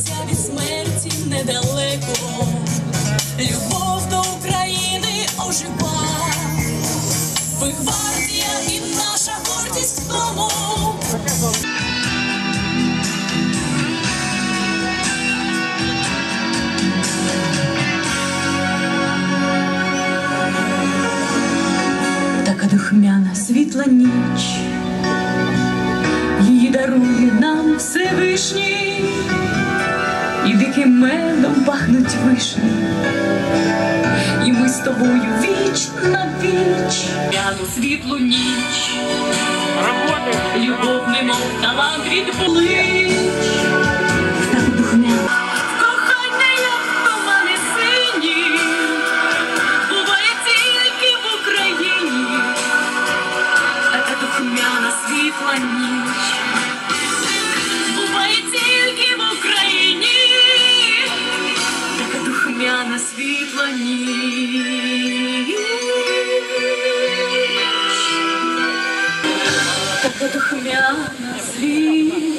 життя від смерті недалеко, любов до України ожива, ви гвардія і наша гордість в тому. Така духмяна світла ніч, її дарує нам Всевишній пахнуть вишні, і ми з тобою віч на віч, Яну світлу ніч, Работи. любов немов талант відплить. на світло ніч. Така духмяна злість.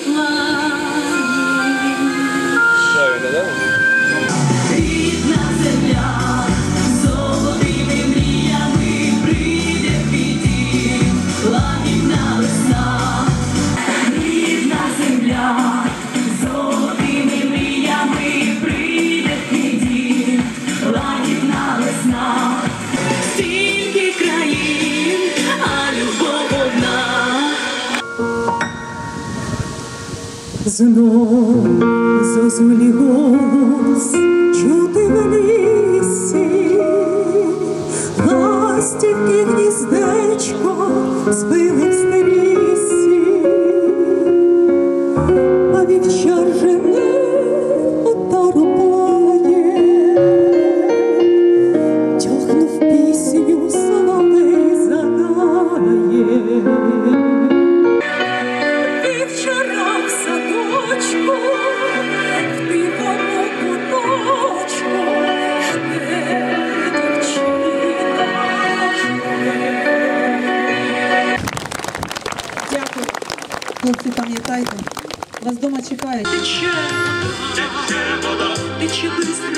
Знов зо землі голос чути в лісі, ластівки гніздечко збили. Хлопці, пам'ятайте, вас вдома чекають. Тече, тече вода, тече бистро.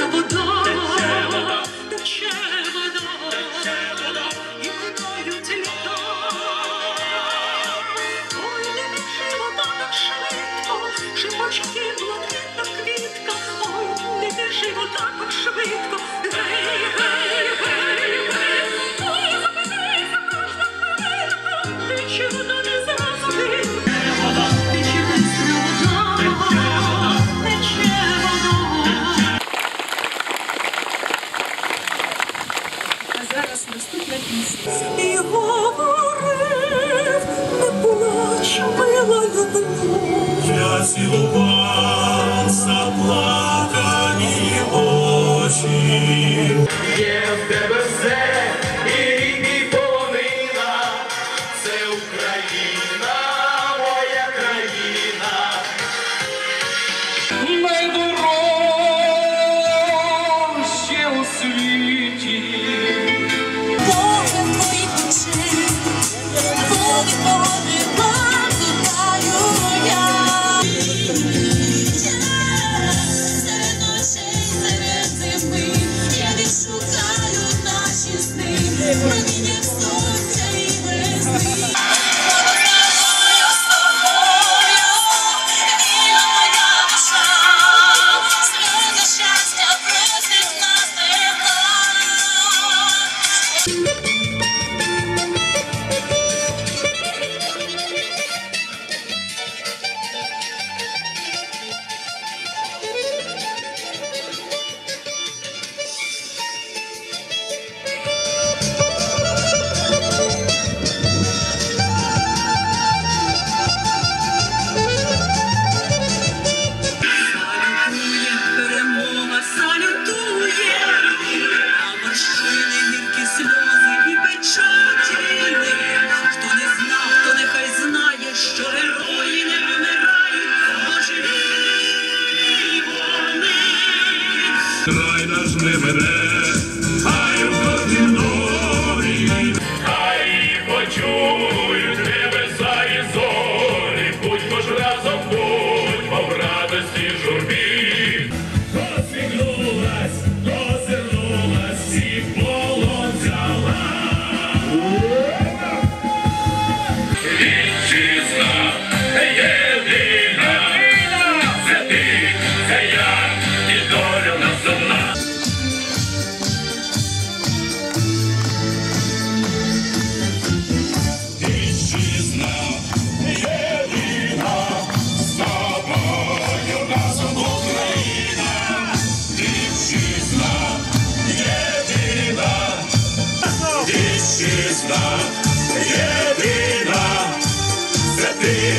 Ти,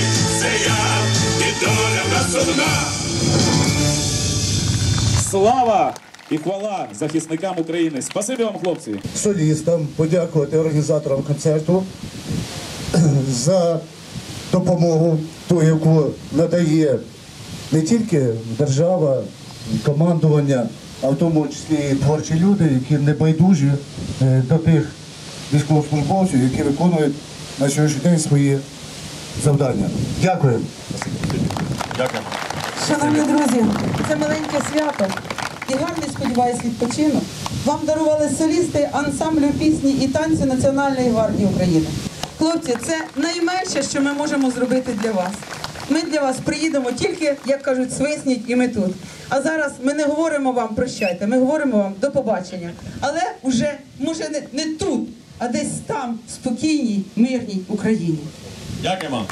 і доля в. Слава і хвала захисникам України. Спасибі вам, хлопці. солістам, подякувати організаторам концерту за допомогу, ту, яку надає не тільки держава, командування, а в тому числі і творчі люди, які не байдужі е, до тих військовослужбовців, які виконують на сьогоднішній день свої завдання. Дякую. Шановні друзі, це маленьке свято і гарний, сподіваюсь, відпочинок. Вам дарували солісти ансамблю пісні і танцю Національної гвардії України. Хлопці, це найменше, що ми можемо зробити для вас. Ми для вас приїдемо тільки, як кажуть, свисніть і ми тут. А зараз ми не говоримо вам прощайте, ми говоримо вам до побачення. Але вже, може, не, не тут, а десь там, в спокійній, мирній Україні. Ja, gerne.